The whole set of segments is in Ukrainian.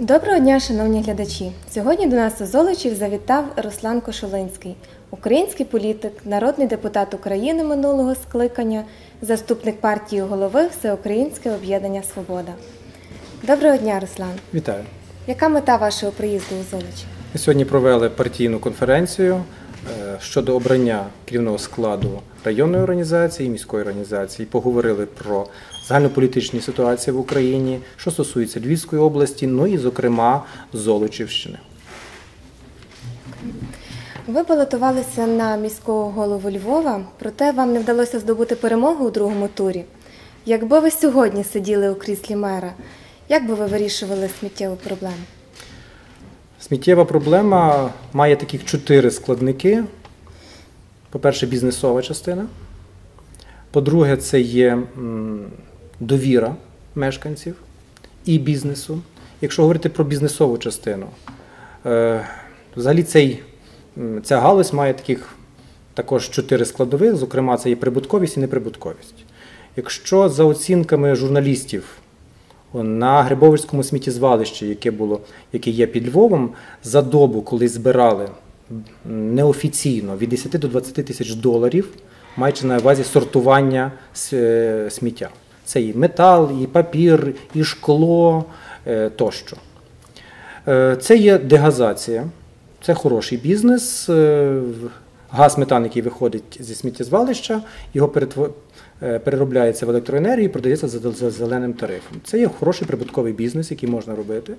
Доброго дня, шановні глядачі! Сьогодні до нас у Золочів завітав Руслан Кошулинський, український політик, народний депутат України минулого скликання, заступник партії голови Всеукраїнське об'єднання Свобода. Доброго дня, Руслан! Вітаю. Яка мета вашого приїзду у Золочів? Ми сьогодні провели партійну конференцію е, щодо обрання керівного складу районної організації і міської організації. Поговорили про загальнополітичні ситуації в Україні, що стосується Львівської області, ну і, зокрема, Золочівщини. Ви балотувалися на міського голову Львова, проте вам не вдалося здобути перемогу у другому турі. Якби ви сьогодні сиділи у кріслі мера, як би ви вирішували сміттєву проблему? Сміттєва проблема має таких чотири складники. По-перше, бізнесова частина. По-друге, це є довіра мешканців і бізнесу. Якщо говорити про бізнесову частину, е, взагалі цей, ця галузь має таких також чотири складових, зокрема, це є прибутковість і неприбутковість. Якщо за оцінками журналістів на Грибовицькому сміттєзвалищі, яке було, яке є під Львовом, за добу, коли збирали неофіційно від 10 до 20 тисяч доларів, маючи на увазі сортування е, сміття. Це і метал, і папір, і шкло е, тощо. Е, Це є дегазація, це хороший бізнес. Е, Газ метан, який виходить зі сміттєзвалища, його переробляється в електроенергію і продається за зеленим тарифом. Це є хороший прибутковий бізнес, який можна робити.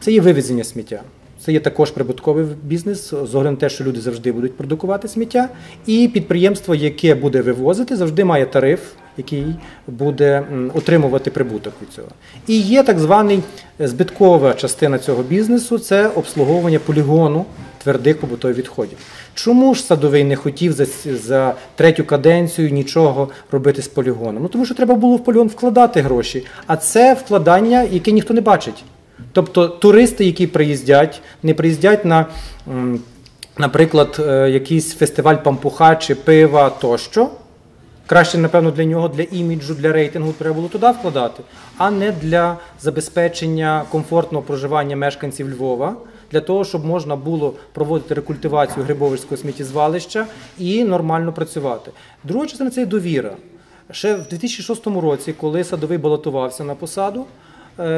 Це є вивезення сміття. Це є також прибутковий бізнес, з огляду на те, що люди завжди будуть продукувати сміття. І підприємство, яке буде вивозити, завжди має тариф, який буде отримувати прибуток від цього. І є так званий е, збиткова частина цього бізнесу це обслуговування полігону твердих побутових відходів. Чому ж садовий не хотів за, за третю каденцію нічого робити з полігоном? Ну тому що треба було в полігон вкладати гроші, а це вкладання, яке ніхто не бачить. Тобто туристи, які приїздять, не приїздять на, наприклад, е, якийсь фестиваль пампуха чи пива тощо. Краще, напевно, для нього, для іміджу, для рейтингу треба було туди вкладати, а не для забезпечення комфортного проживання мешканців Львова, для того, щоб можна було проводити рекультивацію Грибовицького сміттєзвалища і нормально працювати. Друга частина це довіра. Ще в 2006 році, коли садовий балотувався на посаду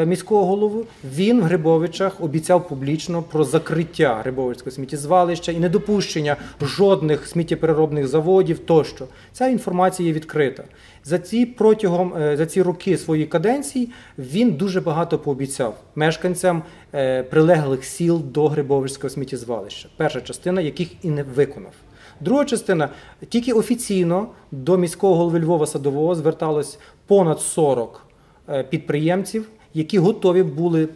міського голови, він в Грибовичах обіцяв публічно про закриття Грибовицького сміттєзвалища і недопущення жодних сміттєпереробних заводів тощо. Ця інформація є відкрита. За ці протягом е, за ці роки своєї каденції він дуже багато пообіцяв мешканцям е, прилеглих сіл до Грибовицького сміттєзвалища. Перша частина яких і не виконав. Друга частина тільки офіційно до міського голови Львова Садового зверталось понад 40 е, підприємців, які готові були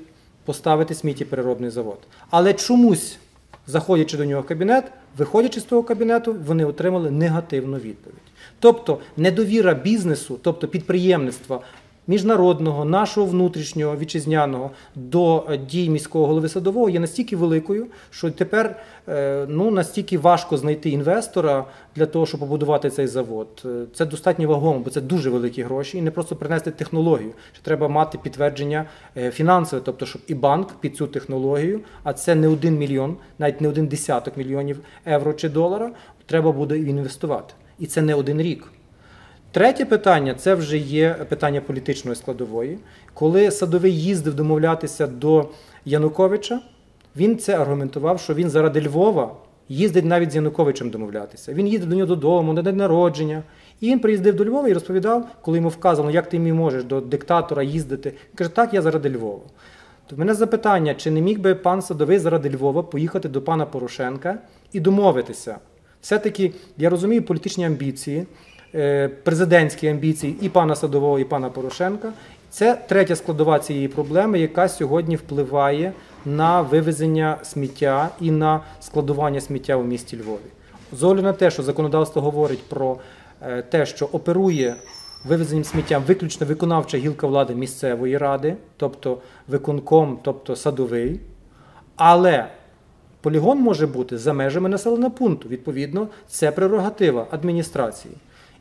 поставити сміттєпереробний завод. Але чомусь, заходячи до нього в кабінет, виходячи з того кабінету, вони отримали негативну відповідь. Тобто недовіра бізнесу, тобто підприємництва міжнародного, нашого внутрішнього вітчизняного до е, дій міського голови садового є настільки великою, що тепер е, ну настільки важко знайти інвестора для того, щоб побудувати цей завод. Е, Це достатньо вагомо, бо це дуже великі гроші, і не просто принести технологію. Що треба мати підтвердження фінансове, тобто, щоб і банк під цю технологію, а це не один мільйон, навіть не один десяток мільйонів євро чи долара, треба буде інвестувати. І це не один рік. Третє питання це вже є питання політичної складової. Коли садовий їздив домовлятися до Януковича, він це аргументував, що він заради Львова їздить навіть з Януковичем домовлятися. Він їздив до нього додому, на день народження. І він приїздив до Львова і розповідав, коли йому вказано, як ти мій можеш до диктатора їздити. Він каже, так, я заради Львова. То в мене запитання, чи не міг би пан Садовий заради Львова поїхати до пана Порошенка і домовитися? Все-таки я розумію політичні амбіції, президентські амбіції і пана Садового, і пана Порошенка. Це третя складова цієї проблеми, яка сьогодні впливає на вивезення сміття і на складування сміття у місті Львові. З огляду на те, що законодавство говорить про е, те, що оперує вивезенням сміття виключно виконавча гілка влади місцевої ради, тобто виконком, тобто садовий, але полігон може бути за межами населеного пункту. Відповідно, це прерогатива адміністрації.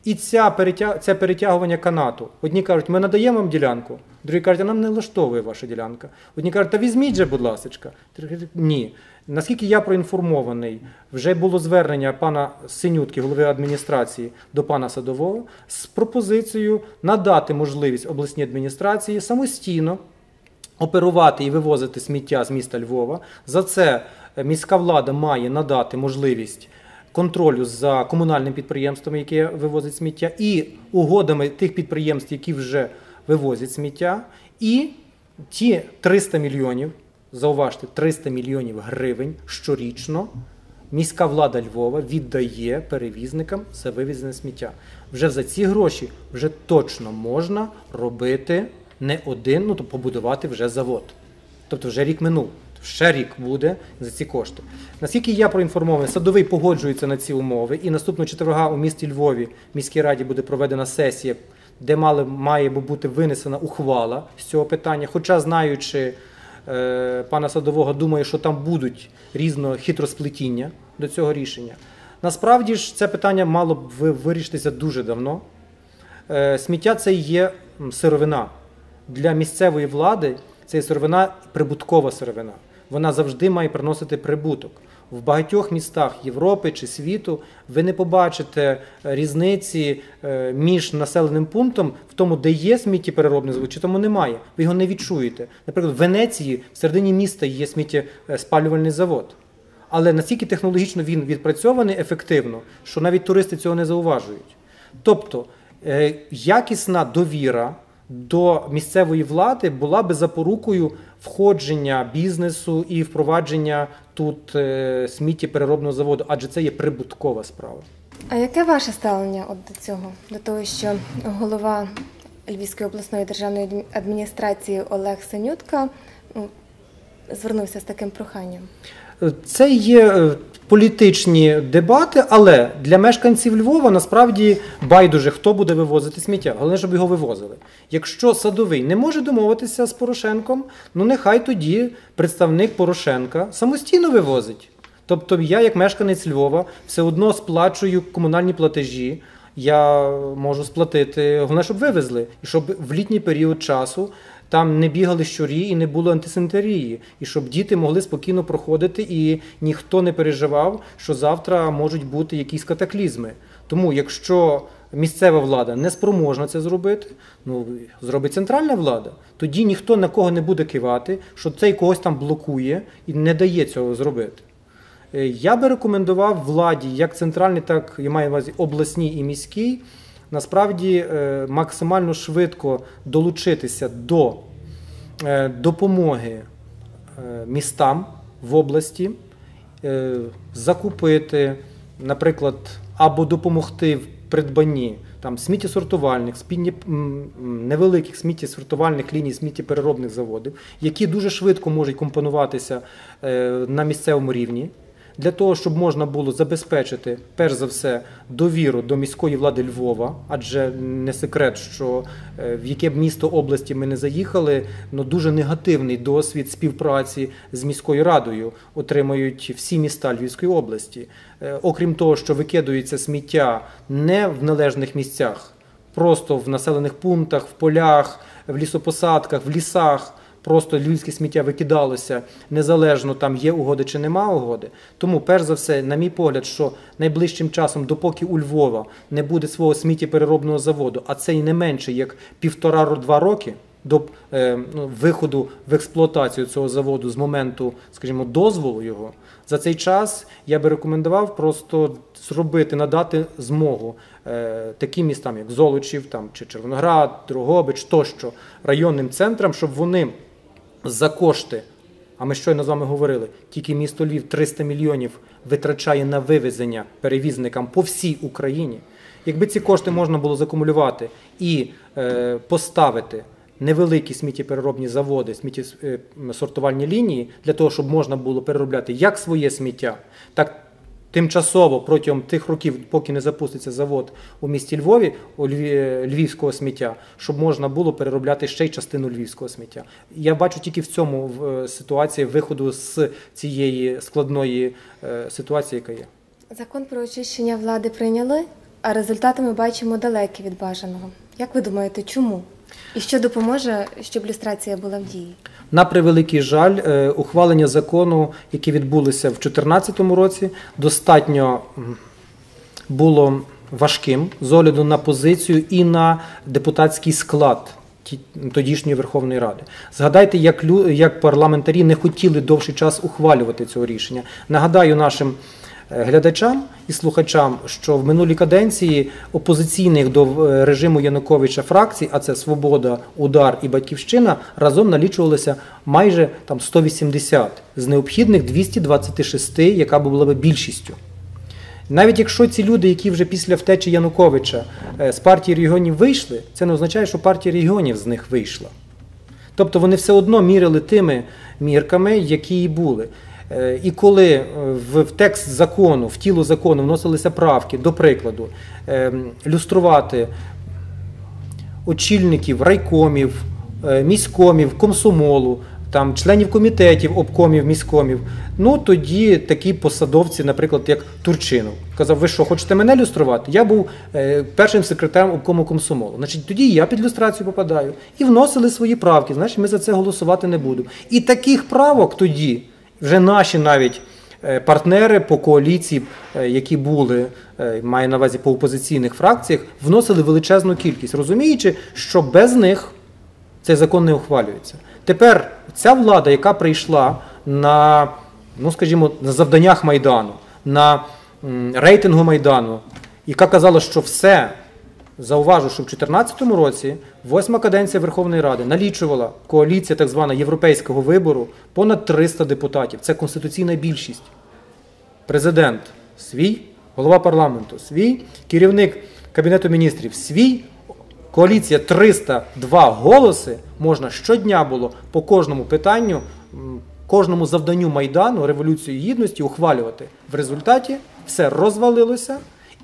І ця перетя... це перетягування канату. Одні кажуть, ми надаємо вам ділянку, другі кажуть, а нам не влаштовує ваша ділянка. Одні кажуть, та візьміть же, будь ласка. Ні. Наскільки я проінформований, вже було звернення пана Синютки, голови адміністрації, до пана Садового з пропозицією надати можливість обласній адміністрації самостійно оперувати і вивозити сміття з міста Львова. За це е, міська влада має надати можливість контролю за комунальним підприємством, яке вивозить сміття, і угодами тих підприємств, які вже вивозять сміття, і ті 300 мільйонів, зауважте, 300 мільйонів гривень щорічно. Міська влада Львова віддає перевізникам за вивезене сміття. Вже за ці гроші вже точно можна робити не один, ну то побудувати вже завод. Тобто вже рік минув. Ще рік буде за ці кошти. Наскільки я проінформований, садовий погоджується на ці умови, і наступного четверга у місті Львові міській раді буде проведена сесія, де мали, має бути винесена ухвала з цього питання. Хоча, знаючи е, пана садового, думаю, що там будуть різного хитросплетіння до цього рішення. Насправді ж це питання мало б вирішитися дуже давно. Е, Сміття це є сировина. Для місцевої влади це сировина прибуткова сировина. Вона завжди має приносити прибуток. В багатьох містах Європи чи світу ви не побачите е, різниці е, між населеним пунктом в тому, де є сміттєпереробний завод, чи тому немає. Ви його не відчуєте. Наприклад, в Венеції в середині міста є сміттєспалювальний завод. Але настільки технологічно він відпрацьований ефективно, що навіть туристи цього не зауважують. Тобто е, якісна довіра до місцевої влади була би запорукою входження бізнесу і впровадження тут е, сміттєпереробного заводу, адже це є прибуткова справа. А яке ваше ставлення от до цього? До того, що голова Львівської обласної державної адміністрації Олег Синютка ну, звернувся з таким проханням? Це є е, політичні дебати, але для мешканців Львова насправді байдуже, хто буде вивозити сміття. Головне, щоб його вивозили. Якщо садовий не може домовитися з Порошенком, ну нехай тоді представник Порошенка самостійно вивозить. Тобто я, як мешканець Львова, все одно сплачую комунальні платежі. Я можу сплатити, головне, щоб вивезли, і щоб в літній період часу там не бігали щурі і не було антисанітарії, і щоб діти могли спокійно проходити, і ніхто не переживав, що завтра можуть бути якісь катаклізми. Тому, якщо місцева влада не спроможна це зробити, ну зробить центральна влада, тоді ніхто на кого не буде кивати, що цей когось там блокує і не дає цього зробити. Е, Я би рекомендував владі, як центральній, так я маю увазі обласній і міській, насправді е, максимально швидко долучитися до е, допомоги е, містам в області, закупити, наприклад, або допомогти в придбанні там сміттєсортувальних, м, невеликих сміттєсортувальних ліній сміттєпереробних заводів, які дуже швидко можуть компонуватися на місцевому рівні. Для того, щоб можна було забезпечити, перш за все, довіру до міської влади Львова, адже не секрет, що е, в яке б місто області ми не заїхали, ну дуже негативний досвід співпраці з міською радою отримають всі міста Львівської області. Е, Окрім того, що викидується сміття не в належних місцях, просто в населених пунктах, в полях, в лісопосадках, в лісах. Просто львівське сміття викидалося незалежно там є угоди чи нема угоди. Тому, перш за все, на мій погляд, що найближчим часом, допоки у Львова не буде свого сміттєпереробного заводу, а це й не менше як півтора-два роки до е, ну, виходу в експлуатацію цього заводу з моменту, скажімо, дозволу його, за цей час я би рекомендував просто зробити, надати змогу е, таким містам, як Золочів, там, чи Червоноград, Дрогобич тощо, районним центрам, щоб вони за кошти, а ми щойно з вами говорили, тільки місто Львів 300 мільйонів витрачає на вивезення перевізникам по всій Україні. Якби ці кошти можна було закумулювати і е, поставити невеликі сміттєпереробні заводи, сміттєсортувальні лінії для того, щоб можна було переробляти як своє сміття, так тимчасово протягом тих років, поки не запуститься завод у місті Львові у Льві- львівського сміття, щоб можна було переробляти ще й частину львівського сміття. Я бачу тільки в цьому в- е, ситуації виходу з цієї складної е, ситуації, яка є. Закон про очищення влади прийняли. а результати ми бачимо далекі від бажаного. Як ви думаєте, чому? І що допоможе, щоб люстрація була в дії? На превеликий жаль, е, ухвалення закону, які відбулися в 2014 році, достатньо було важким з огляду на позицію і на депутатський склад тодішньої Верховної Ради. Згадайте, як, як парламентарі не хотіли довший час ухвалювати цього рішення. Нагадаю нашим глядачам і слухачам, що в минулій каденції опозиційних до е, режиму Януковича фракцій, а це Свобода, Удар і Батьківщина, разом налічувалося майже там 180 з необхідних 226, яка була би більшістю. Навіть якщо ці люди, які вже після втечі Януковича е, з партії регіонів вийшли, це не означає, що партія регіонів з них вийшла. Тобто вони все одно мірили тими мірками, які і були. Е, І коли е, в текст закону, в тіло закону вносилися правки, до прикладу, ем, люструвати очільників райкомів, е, міськомів, комсомолу, там, членів комітетів, обкомів, міськомів. Ну тоді такі посадовці, наприклад, як Турчинов, казав: ви що, хочете мене люструвати? Я був першим секретарем обкому комсомолу. Значить, тоді я під люстрацію попадаю. І вносили свої правки. Значить, ми за це голосувати не будемо. І таких правок тоді вже наші навіть. е, Партнери по коаліції, е, які були, е, маю на увазі по опозиційних фракціях, вносили величезну кількість, розуміючи, що без них цей закон не ухвалюється. Тепер ця влада, яка прийшла на, ну скажімо, на завданнях Майдану, на рейтингу Майдану, яка казала, що все, зауважу, що в 2014 році восьма каденція Верховної Ради налічувала коаліція так звана європейського вибору понад 300 депутатів. Це конституційна більшість. Президент свій, голова парламенту свій, керівник Кабінету міністрів свій, коаліція 302 голоси можна щодня було по кожному питанню, кожному завданню Майдану, Революції Гідності ухвалювати. В результаті все розвалилося,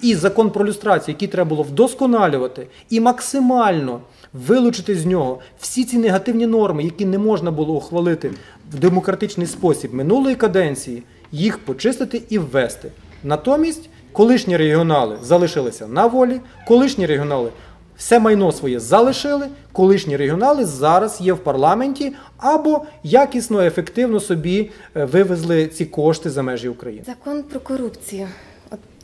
і закон про люстрацію, який треба було вдосконалювати і максимально вилучити з нього всі ці негативні норми, які не можна було ухвалити в демократичний спосіб минулої каденції, їх почистити і ввести. Натомість колишні регіонали залишилися на волі, колишні регіонали все майно своє залишили, колишні регіонали зараз є в парламенті або якісно, ефективно собі е, вивезли ці кошти за межі України. Закон про корупцію.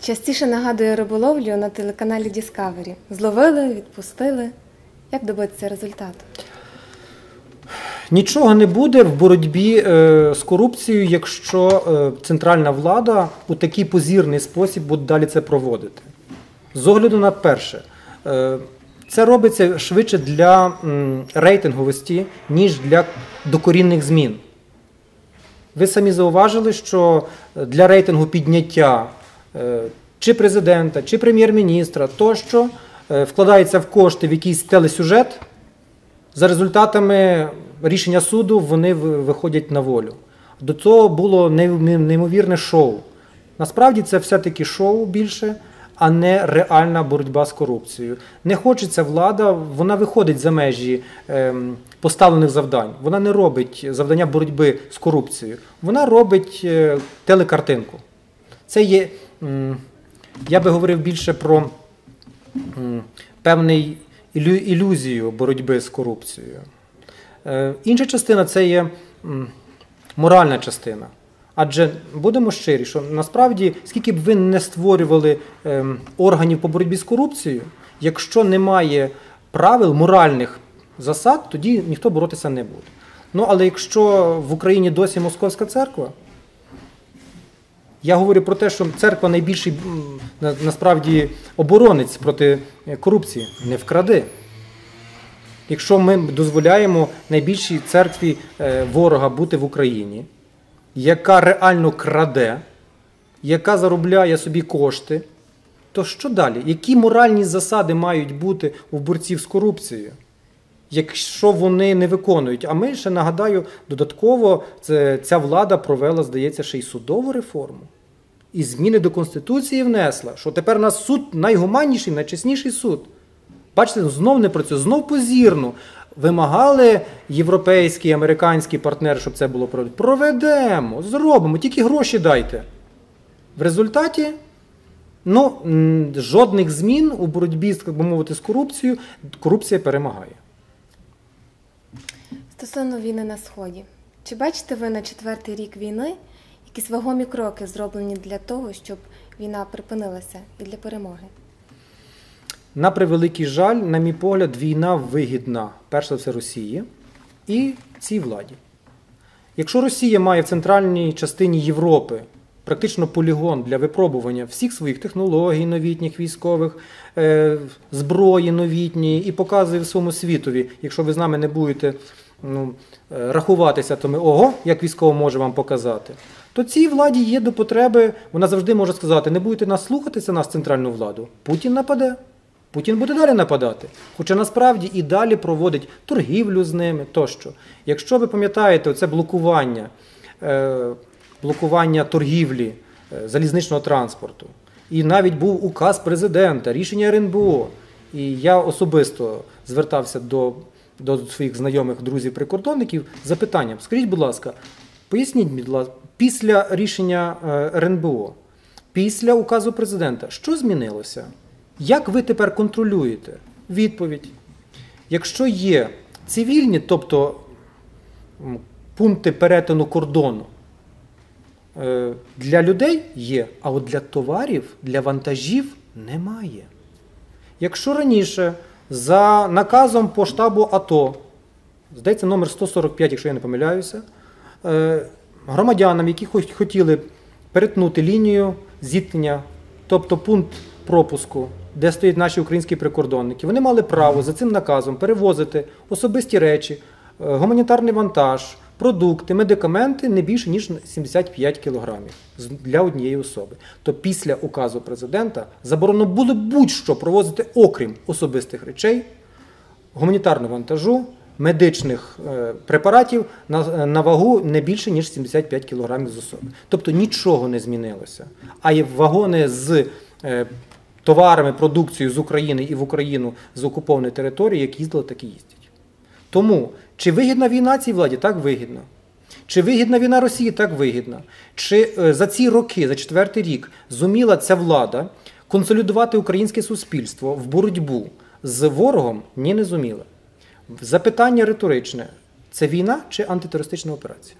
Частіше нагадує риболовлю на телеканалі Discovery. Зловили, відпустили. Як добитися результату? Нічого не буде в боротьбі е, з корупцією, якщо е, центральна влада у такий позірний спосіб буде далі це проводити. З огляду на перше, е, це робиться швидше для м, рейтинговості, ніж для докорінних змін. Ви самі зауважили, що для рейтингу підняття е, чи президента, чи прем'єр-міністра тощо е, вкладається в кошти в якийсь телесюжет. За результатами рішення суду вони виходять на волю. До цього було неймовірне шоу. Насправді це все-таки шоу більше, а не реальна боротьба з корупцією. Не хочеться влада, вона виходить за межі ем, поставлених завдань. Вона не робить завдання боротьби з корупцією. Вона робить е, телекартинку. Це є, я би говорив більше про певний ілю- ілюзію боротьби з корупцією. Е, Інша частина це є моральна частина. Адже будемо щирі, що насправді, скільки б ви не створювали ем, органів по боротьбі з корупцією, якщо немає правил, моральних засад, тоді ніхто боротися не буде. Ну але якщо в Україні досі московська церква, я говорю про те, що церква найбільший насправді оборонець проти е, корупції. Не вкради. Якщо ми дозволяємо найбільшій церкві е, ворога бути в Україні, яка реально краде, яка заробляє собі кошти, то що далі? Які моральні засади мають бути у борців з корупцією? Якщо вони не виконують, а ми ще нагадаю, додатково це, ця влада провела, здається, ще й судову реформу. І зміни до Конституції внесла, що тепер у нас суд найгуманніший, найчесніший суд. Бачите, знов не працює, знов позірно. Вимагали європейські, американські партнери, щоб це було проведено. Проведемо, зробимо, тільки гроші дайте. В результаті Ну, жодних змін у боротьбі, так би мовити, з корупцією, корупція перемагає. Стосовно війни на сході, чи бачите ви на четвертий рік війни якісь вагомі кроки зроблені для того, щоб війна припинилася і для перемоги? На превеликий жаль, на мій погляд, війна вигідна, перш за все, Росії і цій владі. Якщо Росія має в центральній частині Європи практично полігон для випробування всіх своїх технологій новітніх військових, е, зброї новітньої і показує всьому світові, якщо ви з нами не будете ну, е, рахуватися, то ми ого, як військово може вам показати. То цій владі є до потреби, вона завжди може сказати: не будете нас слухатися, нас центральну владу, Путін нападе. Путін буде далі нападати, хоча насправді і далі проводить торгівлю з ними тощо. Якщо ви пам'ятаєте, це блокування, е, блокування торгівлі е, залізничного транспорту, і навіть був указ президента, рішення РНБО. І я особисто звертався до, до своїх знайомих друзів-прикордонників запитанням: скажіть, будь ласка, поясніть, будь ласка, після рішення е, РНБО, після указу президента, що змінилося? Як ви тепер контролюєте? Відповідь. Якщо є цивільні, тобто пункти перетину кордону, е, для людей є, а от для товарів, для вантажів немає. Якщо раніше за наказом по штабу АТО, здається, номер 145, якщо я не помиляюся, е, громадянам, які хо- хотіли перетнути лінію зіткнення, тобто пункт пропуску, де стоять наші українські прикордонники, вони мали право за цим наказом перевозити особисті речі, е, гуманітарний вантаж, продукти, медикаменти не більше ніж 75 кілограмів для однієї особи. То після указу президента заборонено було будь-що провозити, окрім особистих речей, гуманітарного вантажу, медичних е, препаратів на, на вагу не більше ніж 75 кг з особи. Тобто нічого не змінилося. А є вагони з е, товарами, продукцією з України і в Україну з окупованої території, як їздили, так і їздять. Тому чи вигідна війна цій владі? Так вигідно. Чи вигідна війна Росії? Так вигідна. Чи е, за ці роки, за четвертий рік, зуміла ця влада консолідувати українське суспільство в боротьбу з ворогом? Ні, не зуміла. Запитання риторичне: це війна чи антитерористична операція?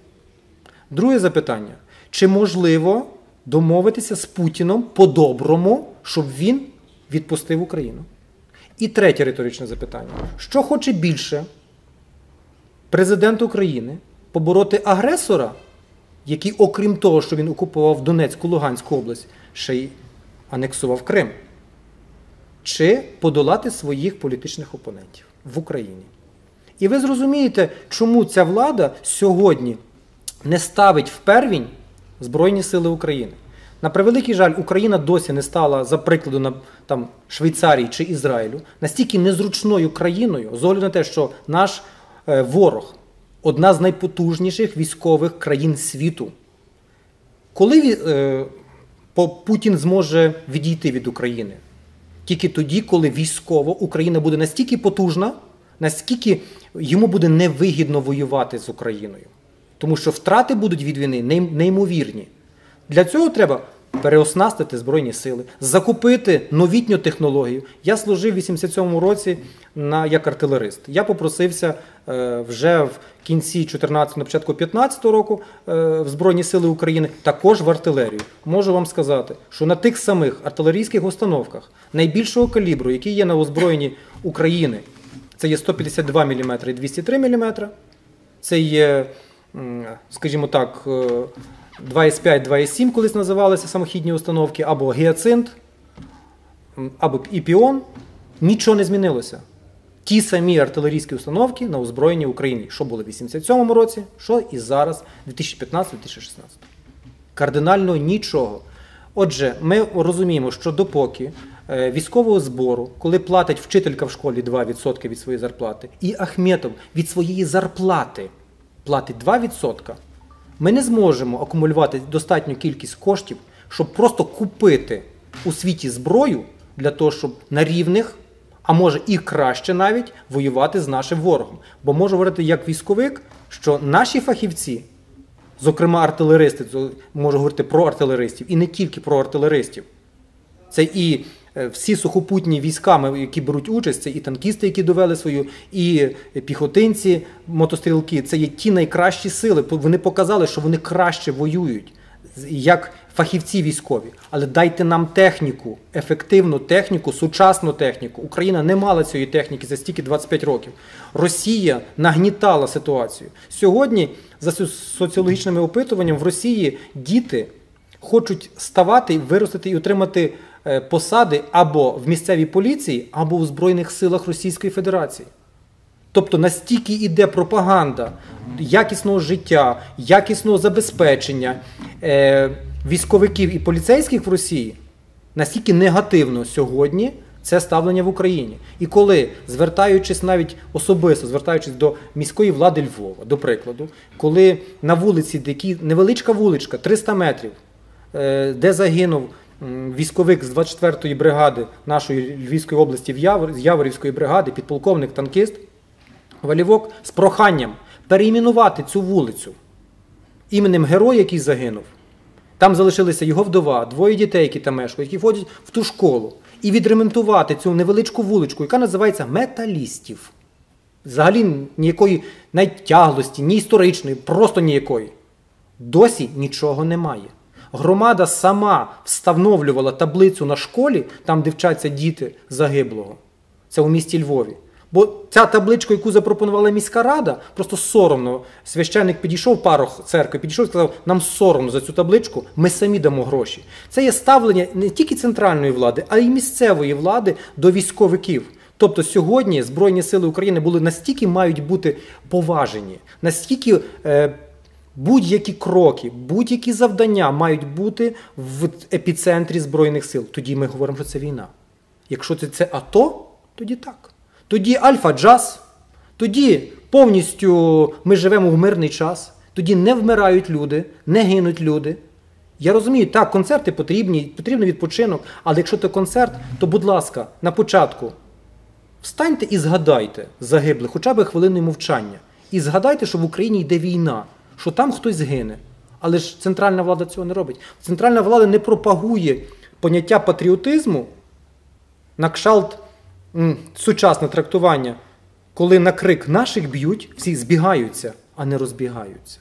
Друге запитання: чи можливо домовитися з Путіном по-доброму, щоб він відпустив Україну? І третє риторичне запитання: що хоче більше президент України побороти агресора, який, окрім того, що він окупував Донецьку, Луганську область, ще й анексував Крим, чи подолати своїх політичних опонентів в Україні? І ви зрозумієте, чому ця влада сьогодні не ставить в первінь Збройні Сили України. На превеликий жаль, Україна досі не стала, за прикладу, на там, Швейцарії чи Ізраїлю, настільки незручною країною, з огляду на те, що наш ворог одна з найпотужніших військових країн світу. Коли е, Путін зможе відійти від України? Тільки тоді, коли військово Україна буде настільки потужна, наскільки йому буде невигідно воювати з Україною. Тому що втрати будуть від війни неймовірні. Для цього треба переоснастити Збройні сили, закупити новітню технологію. Я служив в 87-му році на, як артилерист. Я попросився е, вже в кінці 14-го, на початку 15-го року е, в Збройні Сили України, також в артилерію. Можу вам сказати, що на тих самих артилерійських установках найбільшого калібру, які є на озброєнні України, це є 152 мм і 203 мм. Це є, скажімо так, е, 2,5, 2,7 колись називалися самохідні установки, або гіацинт, або і піон. Нічого не змінилося. Ті самі артилерійські установки на озброєнні України, що було в 87-му році, що і зараз, 2015-2016. Кардинально нічого. Отже, ми розуміємо, що допоки е, військового збору, коли платить вчителька в школі 2% від своєї зарплати, і Ахметов від своєї зарплати платить 2%, ми не зможемо акумулювати достатню кількість коштів, щоб просто купити у світі зброю для того, щоб на рівних, а може і краще навіть воювати з нашим ворогом. Бо можу говорити як військовик, що наші фахівці, зокрема артилеристи, можу говорити про артилеристів і не тільки про артилеристів, Це і всі сухопутні війська, які беруть участь, це і танкісти, які довели свою, і піхотинці, мотострілки. Це є ті найкращі сили. Вони показали, що вони краще воюють як фахівці військові. Але дайте нам техніку, ефективну техніку, сучасну техніку. Україна не мала цієї техніки за стільки 25 років. Росія нагнітала ситуацію. Сьогодні, за соціологічними опитуваннями, в Росії діти хочуть ставати, виростити і отримати е, посади або в місцевій поліції, або в Збройних силах Російської Федерації. Тобто настільки йде пропаганда якісного життя, якісного забезпечення е, військовиків і поліцейських в Росії, настільки негативно сьогодні це ставлення в Україні. І коли, звертаючись навіть особисто, звертаючись до міської влади Львова, до прикладу, коли на вулиці, де невеличка вуличка, 300 метрів, е, де загинув військовик з 24-ї бригади нашої Львівської області з Яворівської бригади, підполковник танкіст, Валівок з проханням перейменувати цю вулицю іменем героя, який загинув. Там залишилися його вдова, двоє дітей, які там мешкають, які ходять в ту школу. І відремонтувати цю невеличку вуличку, яка називається Металістів. Взагалі ніякої найтяглості, ні історичної, просто ніякої. Досі нічого немає. Громада сама встановлювала таблицю на школі, там де вчаться діти загиблого. Це у місті Львові. Бо ця табличка, яку запропонувала міська рада, просто соромно. Священник підійшов, парох церкви, підійшов і сказав, нам соромно за цю табличку, ми самі дамо гроші. Це є ставлення не тільки центральної влади, а й місцевої влади до військовиків. Тобто сьогодні Збройні Сили України були настільки мають бути поважені, настільки е, будь-які кроки, будь-які завдання мають бути в епіцентрі Збройних сил. Тоді ми говоримо, що це війна. Якщо це, це АТО, тоді так. Тоді альфа-джаз, тоді повністю ми живемо в мирний час, тоді не вмирають люди, не гинуть люди. Я розумію, так, концерти потрібні, потрібен відпочинок, але якщо це концерт, то, будь ласка, на початку встаньте і згадайте загиблих, хоча б хвилиною мовчання. І згадайте, що в Україні йде війна, що там хтось гине. Але ж центральна влада цього не робить. Центральна влада не пропагує поняття патріотизму на кшалт м, сучасне трактування, коли на крик наших б'ють, всі збігаються, а не розбігаються.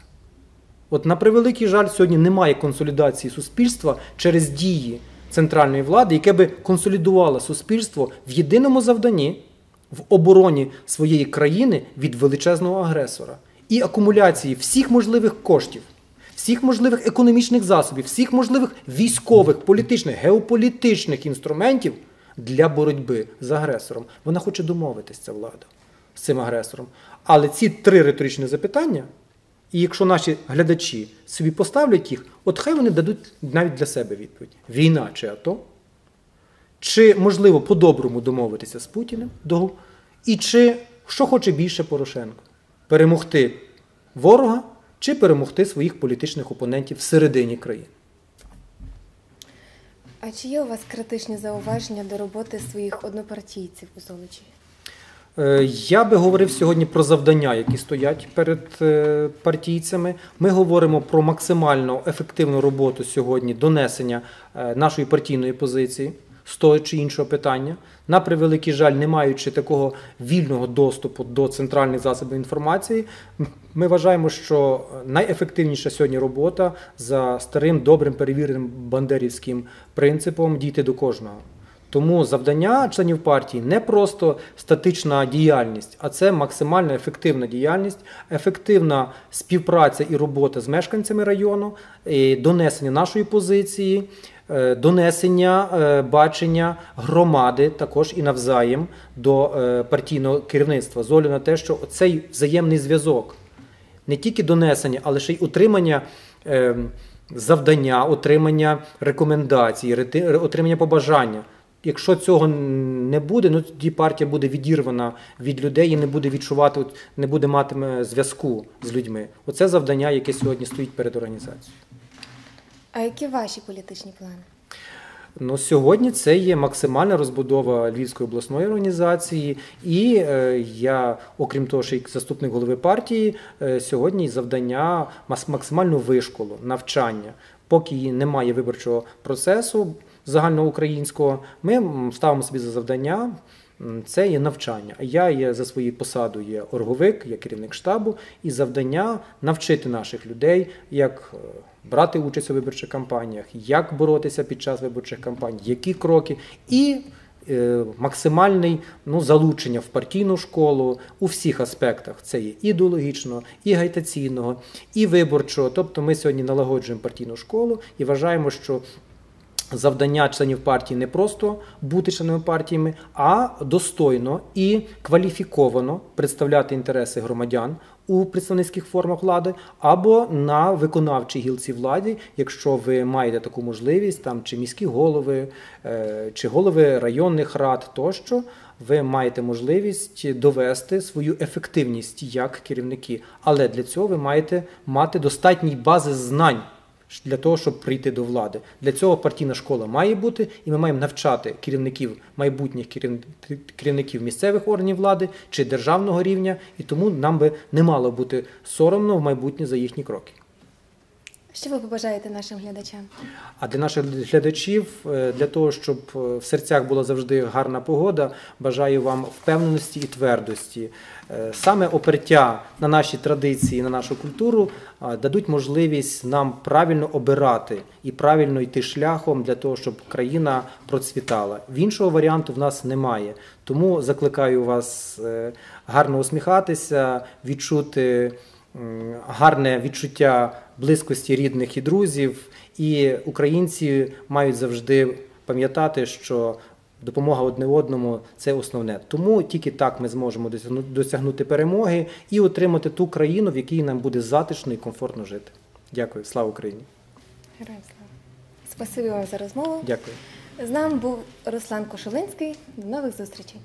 От на превеликий жаль, сьогодні немає консолідації суспільства через дії центральної влади, яке би консолідувало суспільство в єдиному завданні в обороні своєї країни від величезного агресора і акумуляції всіх можливих коштів, всіх можливих економічних засобів, всіх можливих військових, політичних, геополітичних інструментів для боротьби з агресором. Вона хоче домовитись, ця влада з цим агресором. Але ці три риторичні запитання. І якщо наші глядачі собі поставлять їх, от хай вони дадуть навіть для себе відповідь: війна чи АТО, чи можливо по-доброму домовитися з Путіним, і чи що хоче більше Порошенко? Перемогти ворога чи перемогти своїх політичних опонентів всередині країни? А чи є у вас критичні зауваження до роботи своїх однопартійців у Золочеві? Е, Я би говорив сьогодні про завдання, які стоять перед е, партійцями. Ми говоримо про максимально ефективну роботу сьогодні донесення е, нашої партійної позиції з того чи іншого питання. На превеликий жаль, не маючи такого вільного доступу до центральних засобів інформації, ми вважаємо, що найефективніша сьогодні робота за старим добрим перевіреним бандерівським принципом дійти до кожного. Тому завдання членів партії не просто статична діяльність, а це максимально ефективна діяльність, ефективна співпраця і робота з мешканцями району, і донесення нашої позиції, донесення е, бачення громади також і навзаєм до е, партійного керівництва з на те, що цей взаємний зв'язок не тільки донесення, але ще й утримання е, завдання, отримання рекомендацій, отримання побажання. Якщо цього не буде, ну тоді партія буде відірвана від людей і не буде відчувати, не буде матиме зв'язку з людьми. Оце завдання, яке сьогодні стоїть перед організацією. А які ваші політичні плани? Ну, сьогодні це є максимальна розбудова Львівської обласної організації, і е, я, окрім того, що як заступник голови партії, е, сьогодні завдання максимальну вишколу, навчання. Поки немає виборчого процесу, загальноукраїнського, ми ставимо собі за завдання. Це є навчання. Я є за своєю посадою є орговик, я керівник штабу, і завдання навчити наших людей, як е, брати участь у виборчих кампаніях, як боротися під час виборчих кампаній, які кроки, і е, максимальний ну, залучення в партійну школу у всіх аспектах. Це є ідеологічного, і агітаційного, і виборчого. Тобто ми сьогодні налагоджуємо партійну школу і вважаємо, що завдання членів партії не просто бути членами партіями, а достойно і кваліфіковано представляти інтереси громадян у представницьких формах влади або на виконавчій гілці влади, якщо ви маєте таку можливість, там чи міські голови, е, чи голови районних рад тощо. Ви маєте можливість довести свою ефективність як керівники, але для цього ви маєте мати достатній бази знань для того, щоб прийти до влади. Для цього партійна школа має бути, і ми маємо навчати керівників майбутніх керів- керівників місцевих органів влади чи державного рівня, і тому нам би не мало бути соромно в майбутнє за їхні кроки. Що ви побажаєте нашим глядачам? А для наших глядачів, е, для того, щоб е, в серцях була завжди гарна погода, бажаю вам впевненості і твердості. Е, Саме опертя на наші традиції, на нашу культуру дадуть можливість нам правильно обирати і правильно йти шляхом для того, щоб країна процвітала. В іншого варіанту в нас немає. Тому закликаю вас гарно усміхатися, відчути гарне відчуття близькості рідних і друзів. І українці мають завжди пам'ятати, що допомога одне одному це основне. Тому тільки так ми зможемо досягнути перемоги і отримати ту країну, в якій нам буде затишно і комфортно жити. Дякую, слава Україні! Героям слава! Спасибі вам за розмову. Дякую. З нами був Руслан Кошулинський. До нових зустрічей.